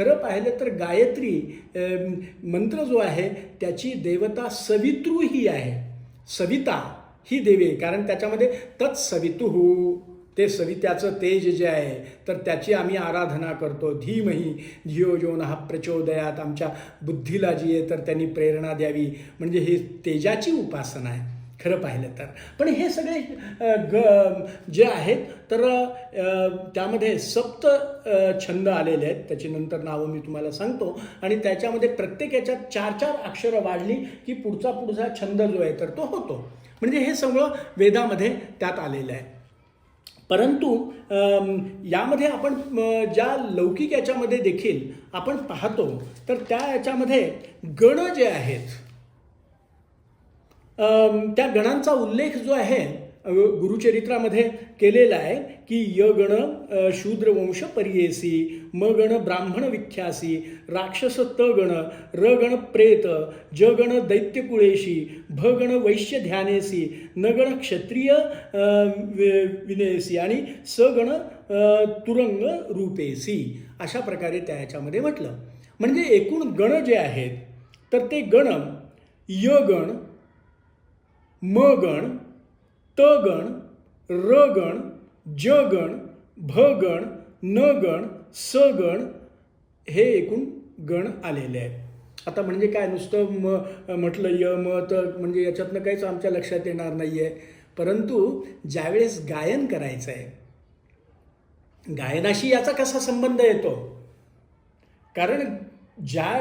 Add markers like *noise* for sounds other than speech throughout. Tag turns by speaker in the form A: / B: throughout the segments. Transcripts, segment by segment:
A: खरं पाहिलं तर गायत्री मंत्र जो आहे त्याची देवता सवितृ ही आहे. सविता ही देवी आहे. कारण त्याच्यामध्ये तत्सवितुः ते सवित्याचं तेज जे आहे तर त्याची आम्ही आराधना करतो. धीमही धियो जो हा प्रचोदयात आमच्या बुद्धीला जी आहे तर त्यांनी प्रेरणा द्यावी. म्हणजे ही तेजाची उपासना आहे. खरं पाहिलं तर. पण हे सगळे ग जे आहेत तर त्यामध्ये सप्त छंद आलेले आहेत. त्याची नंतर नावं मी तुम्हाला सांगतो. आणि त्याच्यामध्ये प्रत्येक याच्यात चार चार अक्षरं वाढली की पुढचा पुढचा छंद जो आहे तर तो होतो. म्हणजे हे सगळं वेदामध्ये त्यात आलेलं आहे. परंतु यामध्ये आपण ज्या लौकिक याच्यामध्ये देखील आपण पाहतो तर त्या याच्यामध्ये गण जे आहेत त्या गणांचा उल्लेख जो आहे गुरुचरित्रामध्ये केलेला आहे की य गण शूद्र वंश पर्येसी म गण ब्राह्मण विख्यासी राक्षस त गण र गण प्रेत ज गण दैत्यकुळेशी भ गण वैश्य ध्यानेसी न गण क्षत्रिय विनयसी आणि स गण तुरंग रूपेसी अशा प्रकारे त्या याच्यामध्ये म्हटलं. म्हणजे एकूण गण जे आहेत तर ते गण य गण म गण त गण र गण ज गण भ गण न गण स गण हे एकूण गण आलेले आहेत. आता म्हणजे काय नुसतं म म्हटलं य म त म्हणजे याच्यातनं काहीच आमच्या लक्षात येणार नाही आहे परंतु ज्यावेळेस गायन करायचं आहे गायनाशी याचा कसा संबंध येतो? कारण ज्या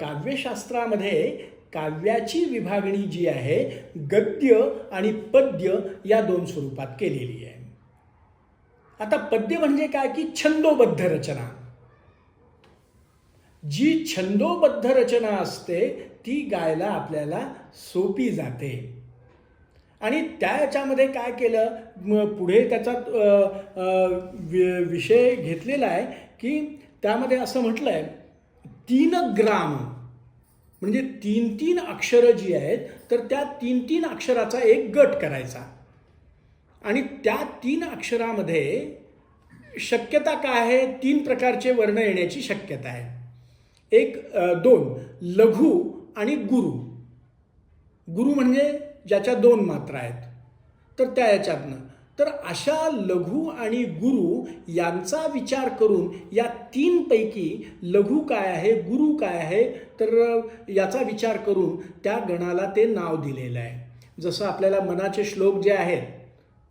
A: काव्यशास्त्रामध्ये काव्याची विभागणी जी आहे गद्य आणि पद्य या दोन स्वरूपात केलेली आहे. आता पद्य म्हणजे काय? की छंदोबद्ध रचना. जी छंदोबद्ध रचना असते ती गायला आपल्याला सोपी जाते. आणि त्या याच्यामध्ये काय केलं? पुढे त्याचा विषय घेतलेला आहे की त्यामध्ये असं म्हटलं आहे तीन ग्राम म्हणजे तीन तीन अक्षरं जी आहेत तर त्या तीन तीन अक्षराचा एक गट करायचा. आणि त्या तीन अक्षरामध्ये शक्यता काय आहे? तीन प्रकारचे वर्ण येण्याची शक्यता आहे. एक दोन लघु आणि गुरु. गुरु म्हणजे ज्याच्या दोन मात्रा आहेत. तर त्या याच्यातनं. तर अशा लघु आणि गुरु यांचा विचार करून या तीनपैकी लघु काय आहे गुरु काय आहे तर याचा विचार करून त्या गणाला ते नाव दिलेलं आहे. जसं आपल्याला मनाचे श्लोक जे आहेत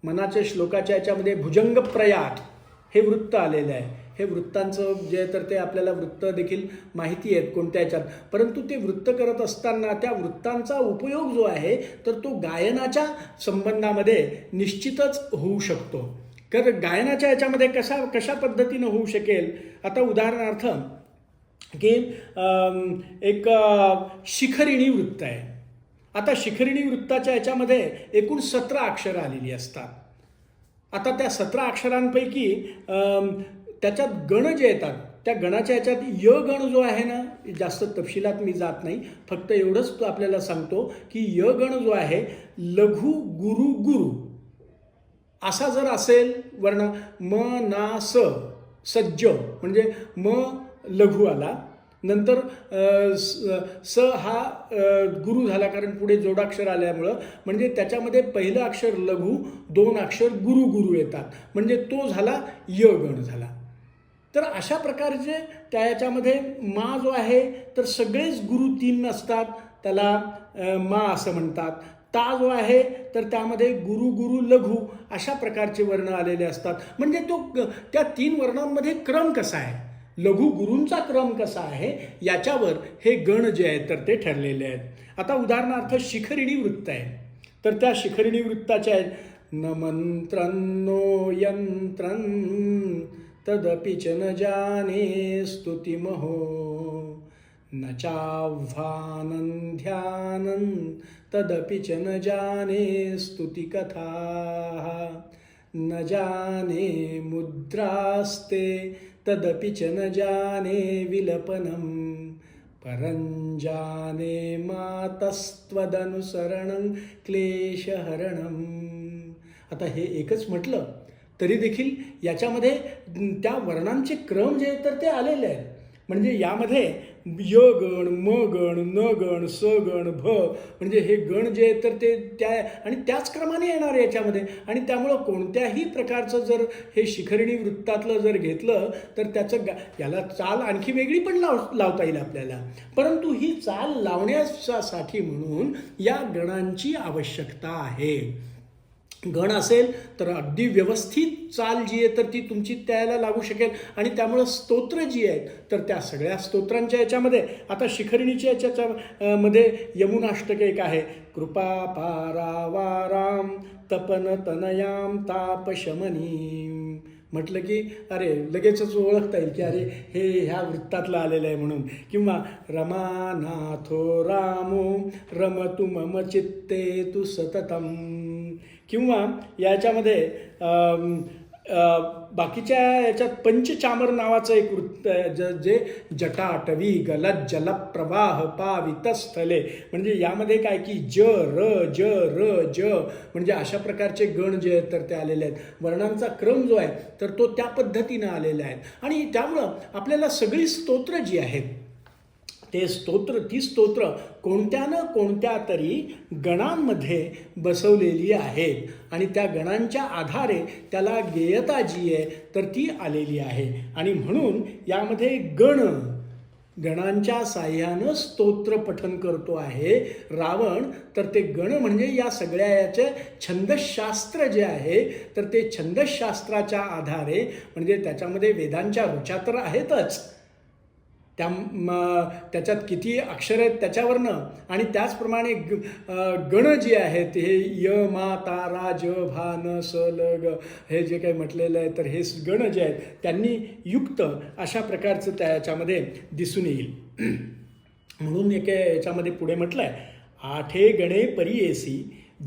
A: मनाच्या श्लोकाच्या याच्यामध्ये भुजंग प्रयात हे वृत्त आलेलं आहे. हे वृत्तांचं जे तर ते आपल्याला वृत्त देखील माहिती आहेत कोणत्या याच्यात. परंतु ते वृत्त करत असताना त्या वृत्तांचा उपयोग जो आहे तर तो गायनाच्या संबंधामध्ये निश्चितच होऊ शकतो. तर गायनाच्या याच्यामध्ये कशा कशा पद्धतीनं होऊ शकेल? आता उदाहरणार्थ की एक शिखरिणी वृत्त आहे. आता शिखरिणी वृत्ताच्या याच्यामध्ये एकूण सतरा अक्षरं आलेली असतात. आता त्या सतरा अक्षरांपैकी त्याच्यात गण जे येतात त्या गणाच्या याच्यात य गण जो आहे ना जास्त तपशिलात मी जात नाही. फक्त एवढंच तो आपल्याला सांगतो की य गण जो आहे लघु गुरु गुरु. असा जर असेल वर्ण म ना स सज्ज म्हणजे म लघु आला. नंतर स स हा गुरु झाला कारण पुढे जोडाक्षर आल्यामुळं. म्हणजे त्याच्यामध्ये पहिलं अक्षर लघु दोन अक्षर गुरु गुरु येतात. म्हणजे तो झाला य गण झाला. तर अशा प्रकारचे त्या याच्यामध्ये मा जो आहे तर सगळेच गुरु तीन नसतात त्याला मा असं म्हणतात. ता जो आहे तर त्यामध्ये गुरु गुरु लघु अशा प्रकारचे वर्ण आलेले असतात. म्हणजे तो त्या तीन वर्णांमध्ये क्रम कसा आहे? लघु गुरूंचा क्रम कसा आहे? याच्यावर हे गण जे आहेत तर ते ठरलेले आहेत. आता उदाहरणार्थ शिखरिणी वृत्त आहे. तर त्या शिखरिणी वृत्ताच्या आहेत. न मंत्रन्नो यंत्रन तदपि च न जाने स्तुतिमहो। न चाह्वानं ध्यानं तदपि च न जाने स्तुतिकथाः। न जाने मुद्रास्ते तदपि च न जाने विलपनं। परञ्जाने मातस्त्वदनुसरणं क्लेशहरणम्। आता हे एकच म्हटलं तरी देखील याच्यामध्ये त्या वर्णांचे क्रम जे आहेत तर ते आलेले आहेत. म्हणजे यामध्ये य गण म गण न गण स गण भ म्हणजे हे गण जे आहेत तर ते त्या आणि त्याच क्रमाने येणार आहे याच्यामध्ये. आणि त्यामुळं कोणत्याही प्रकारचं जर हे शिखरणी वृत्तातलं जर घेतलं तर त्याचं गा याला चाल आणखी वेगळी पण लाव लावता येईल आपल्याला. परंतु ही चाल लावण्यासाठी म्हणून या गणांची आवश्यकता आहे. गण असेल तर अगदी व्यवस्थित चाल जी आहे तर ती तुमची त्याला लागू शकेल. आणि त्यामुळं स्तोत्र जी आहेत तर त्या सगळ्या स्तोत्रांच्या याच्यामध्ये आता शिखरिणीच्या याच्याच्या मध्ये यमुनाष्टक एक आहे. कृपा पारावाराम तपन तनयाम तापशमनी म्हटलं की अरे लगेचच ओळखता येईल की अरे हे ह्या वृत्तातलं आलेलं आहे म्हणून. किंवा रमानाथो रामो रमतु मम चित्ते तु सततम. किंवा याच्यामध्ये बाकीच्या याच्यात पंचचामर नावाचं एक वृत्त ज जे जटाटवी गलत जलप्रवाह पावितस्थले म्हणजे यामध्ये काय की ज र ज र ज म्हणजे अशा प्रकारचे गण जे आहेत तर ते आलेले आहेत. वर्णांचा क्रम जो आहे तर तो त्या पद्धतीनं आलेला आहे. आणि त्यामुळं आपल्याला सगळी स्तोत्र जी आहेत ते स्तोत्र ती स्तोत्र कोणत्या ना कोणत्या तरी गणांमध्ये बसवलेली आहेत. आणि त्या गणांच्या आधारे त्याला गेयता जी आहे तर ती आलेली आहे. आणि म्हणून यामध्ये गण गणांच्या साह्यानं स्तोत्र पठन करतो आहे रावण. तर ते गण म्हणजे या सगळ्या याचे छंदशास्त्र जे आहे तर ते छंदशास्त्राच्या आधारे म्हणजे त्याच्यामध्ये वेदांच्या रुचा तर आहेतच त्या त्याच्यात किती अक्षर आहेत त्याच्यावरनं. आणि त्याचप्रमाणे ग गण जे आहेत हे य मा तारा ज भा न स ल ग हे जे काही म्हटलेलं आहे तर हे गण जे आहेत त्यांनी युक्त अशा प्रकारचं त्या याच्यामध्ये दिसून येईल. *clears throat* म्हणून एक याच्यामध्ये पुढे म्हटलं आहे आठे गणे परियेसी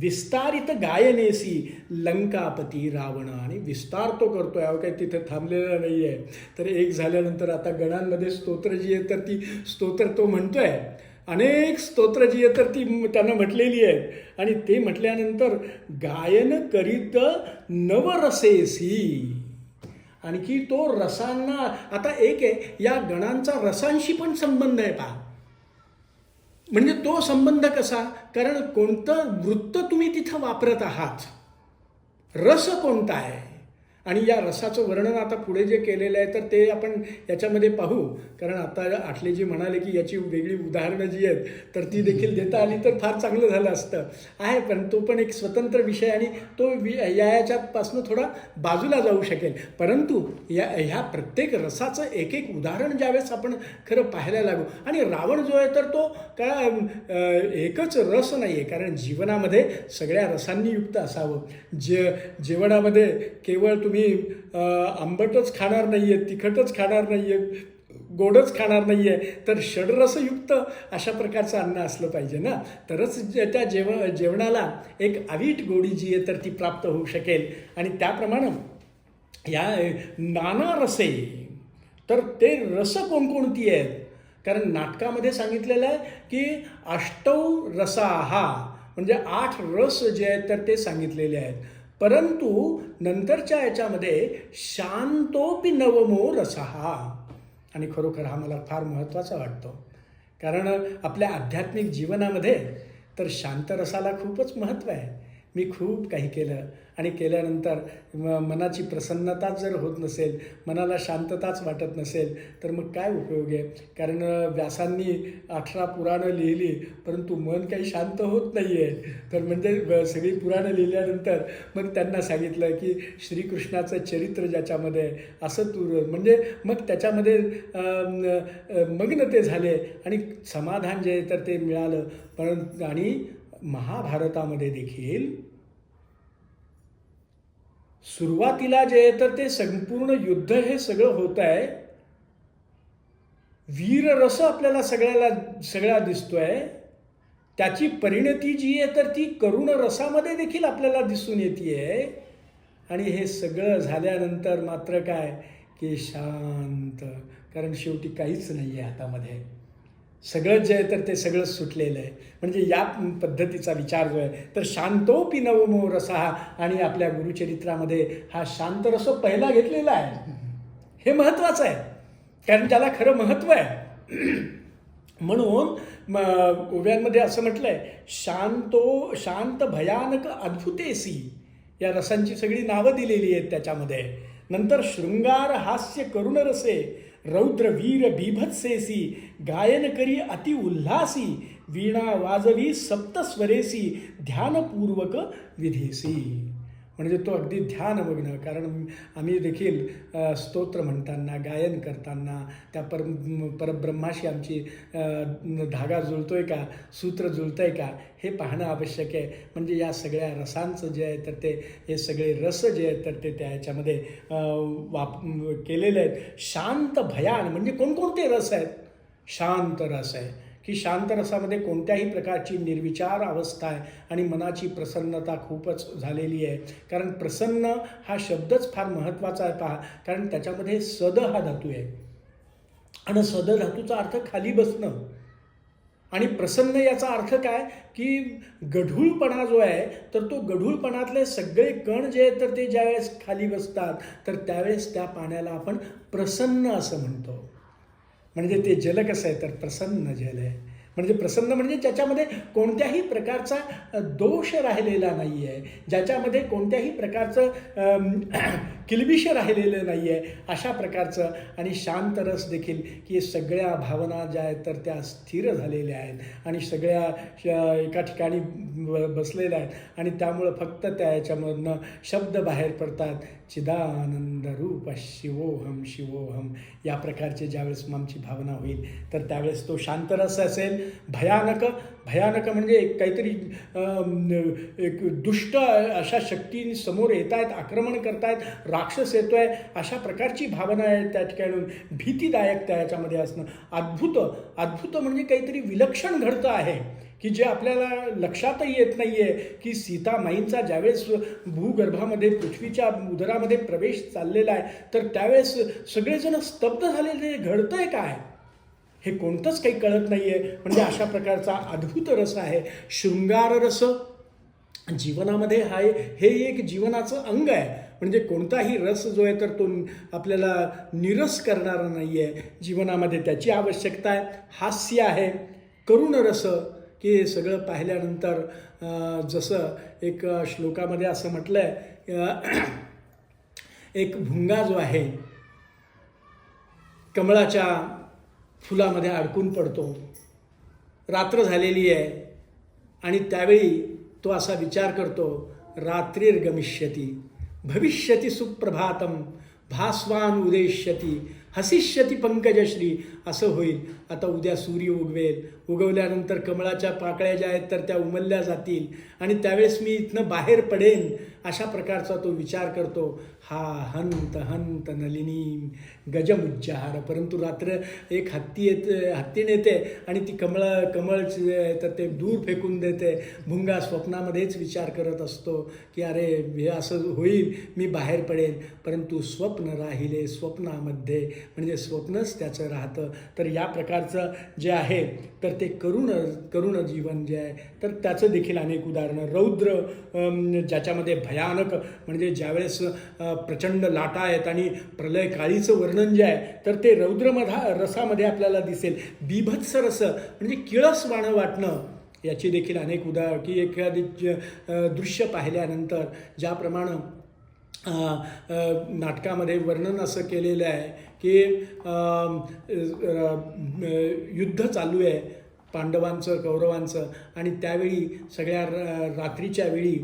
A: विस्तारित गायनेसी लंकापती रावण आणि विस्तार तो करतोय. अहो काही तिथे थांबलेला नाही आहे तर एक झाल्यानंतर आता गणांमध्ये स्तोत्र जी आहे तर ती स्तोत्र तो म्हणतोय. अनेक स्तोत्र जी आहे तर ती त्यांना त्यानं म्हटलेली आहेत. आणि ते म्हटल्यानंतर गायन करीत नवरसेसी आणखी तो रसांना आता एक आहे या गणांचा रसांशी पण संबंध आहे पहा. म्हणजे तो संबंध कसा? कारण कोणतं वृत्त तुम्ही तिथं वापरत आहात? रस कोणता आहे? आणि या रसाचं वर्णन आता पुढे जे केलेलं आहे तर ते आपण याच्यामध्ये पाहू. कारण आता आठलेजी म्हणाले की याची वेगळी उदाहरणं जी आहेत तर ती देखील देता आली तर फार चांगलं झालं असतं. आहे पण तो पण एक स्वतंत्र विषय आणि तो वि या याच्यापासून थोडा बाजूला जाऊ शकेल. परंतु या ह्या प्रत्येक रसाचं एक एक उदाहरण ज्यावेळेस आपण खरं पाहायला लागू आणि रावण जो आहे तर तो काय एकच रस नाही आहे कारण जीवनामध्ये सगळ्या रसांनी युक्त असावं. जे जेवणामध्ये केवळ तुम्ही मी आंबटच खाणार नाही आहे तिखटच खाणार नाही आहे गोडच खाणार नाही आहे तर षडरसयुक्त अशा प्रकारचं अन्न असलं पाहिजे ना. तरच जे- त्या जेव जेवणाला एक अवीट गोडी जी आहे तर ती प्राप्त होऊ शकेल. आणि त्याप्रमाणे या नाना रसे तर ते रस कोणकोणती आहेत? कारण नाटकामध्ये सांगितलेलं आहे की अष्टौ रसा हा म्हणजे आठ रस जे आहेत तर ते सांगितलेले आहेत. परंतु नंतरच्या याच्यामध्ये शांतोपी नवमो रसहा आणि खरोखर हा मला फार महत्त्वाचा वाटतो. कारण आपल्या आध्यात्मिक जीवनामध्ये तर शांत रसाला खूपच महत्त्व आहे. मी खूप काही केलं. आणि केल्यानंतर म- मनाची प्रसन्नताच जर होत नसेल मनाला शांतताच वाटत नसेल तर मग काय उपयोग आहे? कारण व्यासांनी अठरा पुराणं लिहिली परंतु मन काही शांत होत नाही आहे तर म्हणजे सगळी पुराणं लिहिल्यानंतर मग त्यांना सांगितलं की श्रीकृष्णाचं चरित्र ज्याच्यामध्ये आहे, असं तू म्हणजे मग त्याच्यामध्ये मग्न ते झाले आणि समाधान जे आहे तर ते मिळालं. पण आणि महाभारतामध्ये देखील सुरुवातीला जे तर ते संपूर्ण युद्ध हे सगळं होत आहे. वीररस आपल्याला सगळ्याला सगळ्या दिसतोय. त्याची परिणती जी आहे तर ती करुण रसामध्ये देखील आपल्याला दिसून येते आणि हे सगळं झाल्यानंतर मात्र काय? की शांत. कारण शेवटी काहीच नाही आहे हातामध्ये. सगळं जे आहे तर ते सगळं सुटलेलं आहे. म्हणजे या पद्धतीचा विचार जो आहे तर शांतोपी नवमो रसा आणि आपल्या गुरुचरित्रामध्ये हा शांत रस पहिला घेतलेला आहे. हे महत्त्वाचं आहे. कारण त्याला खरं महत्त्व आहे. *clears throat* म्हणून म ओव्यांमध्ये असं म्हटलं आहे शांतो शांत भयानक अद्भुतेसी या रसांची सगळी नावं दिलेली आहेत त्याच्यामध्ये. नंतर शृंगार हास्य करुण रसे रौद्र वीर गायन करी अति उल्हासी वीणा वाजवी सप्तस्वरेसी ध्यानपूर्वक विधेसी. म्हणजे तो अगदी ध्यानमग्न कारण आम्ही देखील स्तोत्र म्हणताना गायन करताना त्या पर परब्रह्माशी आमची धागा जुळतो आहे का सूत्र जुळतंय का हे पाहणं आवश्यक आहे. म्हणजे या सगळ्या रसांचं जे आहे तर ते हे सगळे रस जे आहेत तर ते त्या ह्याच्यामध्ये वाप केलेले आहेत. शांत भयान म्हणजे कोणकोणते रस आहेत? शांत रस आहे. की शांत रसामध्ये कोणत्याही प्रकारची निर्विचार अवस्था आहे आणि मनाची प्रसन्नता खूपच झालेली आहे. कारण प्रसन्न हा शब्दच फार महत्त्वाचा आहे पहा. कारण त्याच्यामध्ये सद हा धातू आहे. आणि सद धातूचा अर्थ खाली बसणं. आणि प्रसन्न याचा अर्थ काय? की गढूळपणा जो आहे तर तो गढूळपणातले सगळे कण जे आहेत तर ते ज्यावेळेस खाली बसतात तर त्यावेळेस त्या पाण्याला आपण प्रसन्न असं म्हणतो. म्हणजे ते जल कसं आहे तर प्रसन्न जल आहे. म्हणजे प्रसन्न म्हणजे ज्याच्यामध्ये कोणत्याही प्रकारचा दोष राहिलेला नाही आहे ज्याच्यामध्ये कोणत्याही प्रकारचं *clears throat* किलबिष किलबिश राहिलेलं नाही आहे अशा प्रकारचं आणि शांत रस देखील की सगळ्या भावना ज्या आहेत तर त्या स्थिर झालेल्या आहेत. आणि सगळ्या एका ठिकाणी बसलेल्या आहेत. आणि त्यामुळं फक्त त्या याच्यामधनं शब्द बाहेर पडतात. चिदानंद रूप शिवोहम शिवोहम या प्रकारचे ज्यावेळेस आमची भावना होईल तर त्यावेळेस तो शांतरस असेल. भयानक भयानक म्हणजे एक काहीतरी एक दुष्ट अशा शक्तींनी समोर येत आहेत आक्रमण करतायत राक्षस येतो आहे अशा प्रकारची भावना आहे त्या ठिकाणी भीतीदायक त्या याच्यामध्ये असणं. अद्भुत अद्भुत म्हणजे काहीतरी विलक्षण घडतं आहे की जे आपल्याला लक्षातही येत नाही आहे की सीतामाईंचा ज्यावेळेस भूगर्भामध्ये पृथ्वीच्या उदरामध्ये प्रवेश चाललेला आहे तर त्यावेळेस सगळेजण स्तब्ध झालेले घडतं आहे काय? हे कोणतंच काही कळत नाही आहे म्हणजे अशा प्रकारचा अद्भुत रस आहे. शृंगार रस जीवनामध्ये हा हे एक जीवनाचं अंग आहे. म्हणजे कोणताही रस जो आहे तर तो आपल्याला निरस करणारा नाही आहे जीवनामध्ये त्याची आवश्यकता आहे. हास्य आहे. करुण रस की हे सगळं पाहिल्यानंतर जसं एक श्लोकामध्ये असं म्हटलं आहे एक भुंगा जो आहे कमळाच्या फुलामध्ये अडकून पडतो. रात्र झालेली आहे आणि त्यावेळी तो असा विचार करतो रात्रीर्गमिष्यती भविष्यती सुप्रभातम भास्वान उदेष्यती हसिष्यती पंकजश्री असं होईल. आता उद्या सूर्य उगवेल. उगवल्यानंतर कमळाच्या पाकळ्या ज्या आहेत तर त्या उमलल्या जातील. आणि त्यावेळेस मी इथनं बाहेर पडेन अशा प्रकारचा तो विचार करतो. हा हंत हंत नलिनी गजमुज्जाहार. परंतु रात्र एक हत्ती येत हत्तीने येते आणि ती कमळ कमळ आहे तर ते दूर फेकून देते. भुंगा स्वप्नामध्येच विचार करत असतो की अरे हे असं होईल मी बाहेर पडेन. परंतु स्वप्न राहिले स्वप्नामध्ये. म्हणजे स्वप्नच त्याचं राहतं. तर या प्रकारचं जे आहे तर ते करुण करुण जीवन जे आहे तर त्याचं देखील अनेक उदाहरणं. रौद्र ज्याच्यामध्ये भयानक म्हणजे ज्यावेळेस प्रचंड लाटा आहेत आणि प्रलय काळीचं वर्णन जे आहे तर ते रौद्रमधा रसामध्ये आपल्याला दिसेल. बिभत्स रस म्हणजे किळस वाणं वाटणं याची देखील अनेक उदाहरण की एखादी दृश्य पाहिल्यानंतर ज्याप्रमाणे नाटकामध्ये वर्णन असं केलेलं आहे की युद्ध चालू आहे पांडवांचं कौरवांचं आणि त्यावेळी सगळ्या रात्रीच्या वेळी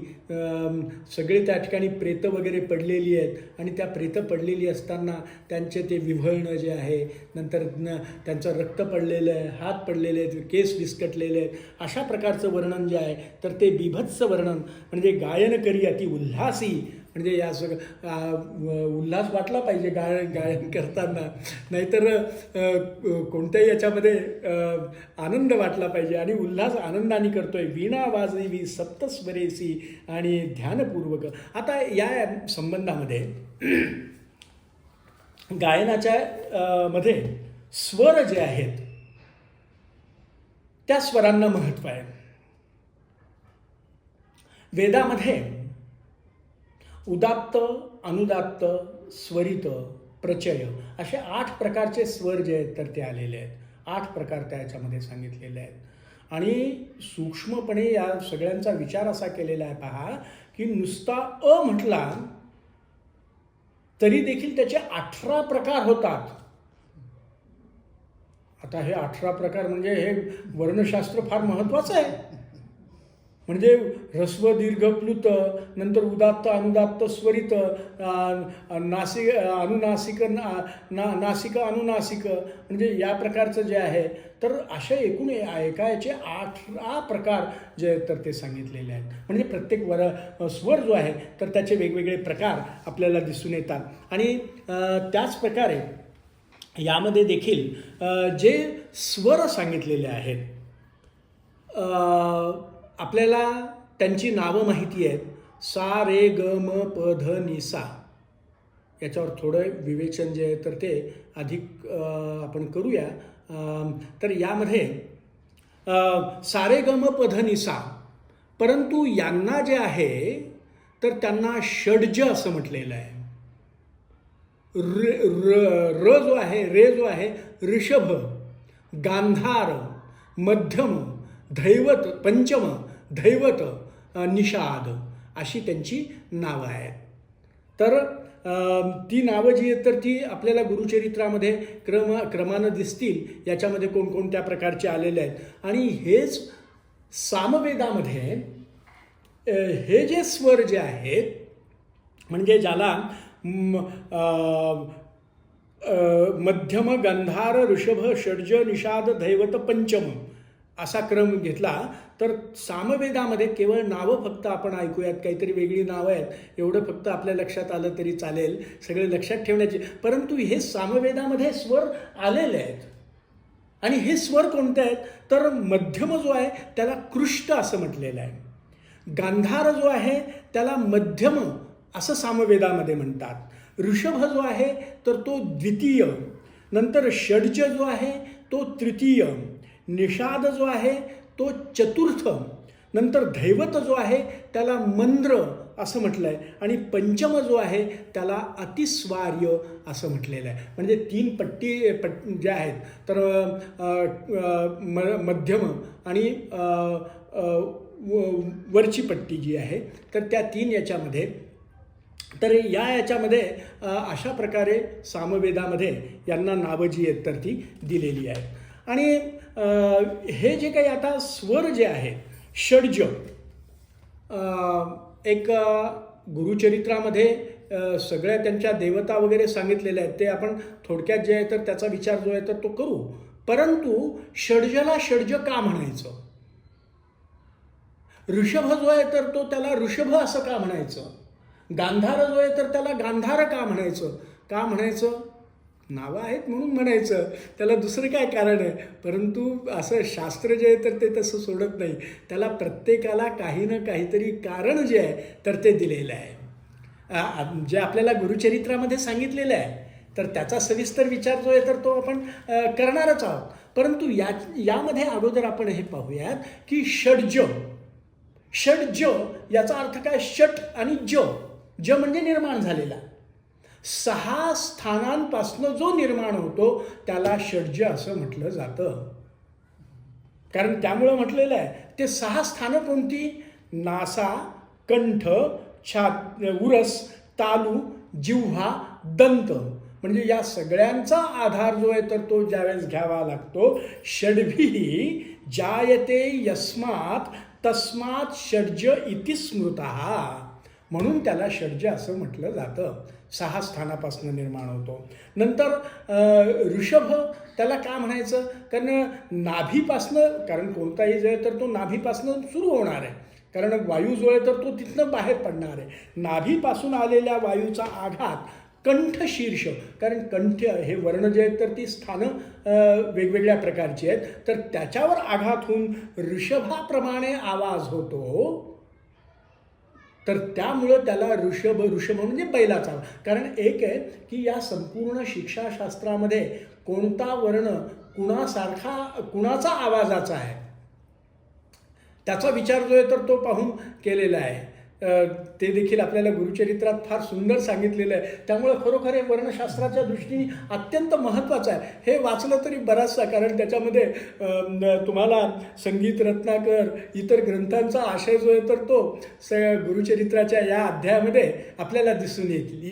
A: सगळे त्या ठिकाणी प्रेत वगैरे पडलेली आहेत आणि त्या प्रेतं पडलेली असताना त्यांचे ते विव्हळणं जे आहे नंतर न त्यांचं रक्त पडलेलं आहे हात पडलेले आहेत केस विस्कटलेले आहेत अशा प्रकारचं वर्णन जे आहे तर ते बिभत्स वर्णन म्हणजे गायन करी अति उल्हासी म्हणजे या सगळं उल्हास वाटला पाहिजे गायन गायन करताना. नाहीतर कोणत्याही याच्यामध्ये आनंद वाटला पाहिजे. आणि उल्हास आनंदाने करतोय. वीणा वाजवी सप्तस्वरेसी आणि ध्यानपूर्वक. आता या संबंधामध्ये गायनाच्या मध्ये स्वर जे आहेत त्या स्वरांना महत्त्व आहे. वेदामध्ये उदात्त अनुदात्त स्वरित प्रचय असे आठ प्रकारचे स्वर जे आहेत तर ते आलेले आहेत. आठ प्रकार त्या याच्यामध्ये सांगितलेले आहेत. आणि सूक्ष्मपणे या सगळ्यांचा विचार असा केलेला आहे पहा की नुसता अ म्हटला तरी देखील त्याचे अठरा प्रकार होतात. आता हे अठरा प्रकार म्हणजे हे वर्णशास्त्र फार महत्वाचं आहे. म्हणजे ह्रस्व दीर्घ प्लुत नंतर उदात्त अनुदात्त स्वरित नासिक अनुनासिक ना ना- नासिक अनुनासिक म्हणजे या प्रकारचं जे आहे तर अशा एकूण ऐकायचे याचे अठरा प्रकार जे आहेत तर ते सांगितलेले आहेत. म्हणजे प्रत्येक वर स्वर जो आहे तर त्याचे वेगवेगळे प्रकार आपल्याला दिसून येतात. आणि त्याच प्रकारे यामध्ये देखील जे स्वर सांगितलेले आहेत आपल्याला त्यांची नावं माहिती आहेत. सा रे ग म प ध नि सा. याच्यावर थोडं विवेचन जे आहे तर ते अधिक आपण करूया. तर यामध्ये सारे ग म परंतु यांना जे आहे तर त्यांना षड्ज असं म्हटलेलं आहे. र र र जो आहे रे जो आहे ऋषभ गांधार मध्यम धैवत पंचम धैवत निषाद अशी त्यांची नावं आहेत. तर ती नावं जी आहेत तर ती आपल्याला गुरुचरित्रामध्ये क्रम क्रमानं दिसतील. याच्यामध्ये कोणकोणत्या प्रकारचे आलेले आहेत. आणि हेच सामवेदामध्ये हे जे स्वर जे आहेत म्हणजे ज्याला मध्यम गंधार ऋषभ षड्ज निषाद धैवत पंचम असा क्रम घेतला तर सामवेदामध्ये केवळ नावं फक्त आपण ऐकूयात काहीतरी वेगळी नावं आहेत एवढं फक्त आपल्या लक्षात आलं तरी चालेल सगळे लक्षात ठेवण्याचे. परंतु हे सामवेदामध्ये स्वर आलेले आहेत. आणि हे स्वर कोणते आहेत? तर मध्यम जो आहे त्याला कृष्ट असं म्हटलेलं आहे. गांधार जो आहे त्याला मध्यम असं सामवेदामध्ये म्हणतात. ऋषभ जो आहे तर तो द्वितीय. नंतर षड्ज जो आहे तो तृतीय. निषाद जो आहे तो चतुर्थ नंतर धैवत जो आहे त्याला मंद्र असं म्हटलं आहे आणि पंचम जो आहे त्याला अतिस्वार्य असं म्हटलेलं आहे. म्हणजे तीन पट्टी पट ज्या आहेत तर म मध्यम आणि वरची पट्टी जी आहे तर त्या तीन याच्यामध्ये तर या याच्यामध्ये अशा प्रकारे सामवेदामध्ये यांना नावं जी आहेत तर ती दिलेली आहेत. आणि हे जे काही आता स्वर जे आहेत षड्ज एक गुरुचरित्रामध्ये सगळ्या त्यांच्या देवता वगैरे सांगितलेल्या आहेत ते आपण थोडक्यात जे आहे तर त्याचा विचार जो आहे तर तो करू. परंतु षड्जला षड्ज का म्हणायचं? ऋषभ जो आहे तर तो त्याला ऋषभ असं का म्हणायचं? गांधार जो आहे तर त्याला गांधार का म्हणायचं? का म्हणायचं? नावं आहेत म्हणून म्हणायचं. त्याला दुसरं काय कारण आहे? परंतु असं शास्त्र जे आहे तर ते तसं सोडत नाही. त्याला प्रत्येकाला काही ना काहीतरी कारण जे आहे तर ते दिलेलं आहे. जे आपल्याला गुरुचरित्रामध्ये सांगितलेलं आहे तर त्याचा सविस्तर विचार जो आहे तर तो आपण करणारच आहोत. परंतु या यामध्ये अगोदर आपण हे पाहूयात की षडज षडज याचा अर्थ काय? षट आणि ज ज म्हणजे निर्माण झालेला. सहा स्थानांपासनं जो निर्माण होतो त्याला षड्ज असं म्हटलं जातं. कारण त्यामुळं म्हटलेलं आहे ते सहा स्थानं कोणती? नासा कंठ छा उरस तालू जिव्हा दंत. म्हणजे या सगळ्यांचा आधार जो आहे तर तो ज्यावेळेस घ्यावा लागतो षडभी जायते यस्मात तस्मात षड्ज इति स्मृत. म्हणून त्याला षड्ज असं म्हटलं जातं. सहा स्थानापासून निर्माण होतो. नंतर ऋषभ त्याला का म्हणायचं? कारण नाभीपासनं कारण कोणताही जो आहे तर तो नाभीपासनं सुरू होणार आहे. कारण वायू जो आहे तर तो तिथनं बाहेर पडणार आहे. नाभीपासून आलेल्या वायूचा आघात कंठ शीर्ष कारण कंठ हे वर्ण जे आहेत तर ती स्थानं वेगवेगळ्या प्रकारची आहेत. तर त्याच्यावर आघात होऊन ऋषभाप्रमाणे आवाज होतो. तर त्यामुळं त्याला ऋषभ ऋषभ म्हणजे बैलाचा कारण एक आहे की या संपूर्ण शिक्षाशास्त्रामध्ये कोणता वर्ण कुणासारखा कुणाचा आवाजाचा आहे? त्याचा विचार जो आहे तर तो पाहून केलेला आहे. ते देखील आपल्याला गुरुचरित्रात फार सुंदर सांगितलेलं आहे. त्यामुळे खरोखर हे वर्णशास्त्राच्या दृष्टीने अत्यंत महत्त्वाचं आहे. हे वाचलं तरी बराचसा कारण त्याच्यामध्ये तुम्हाला संगीत रत्नाकर इतर ग्रंथांचा आशय जो आहे तर तो स गुरुचरित्राच्या या अध्यायामध्ये आपल्याला दिसून येईल.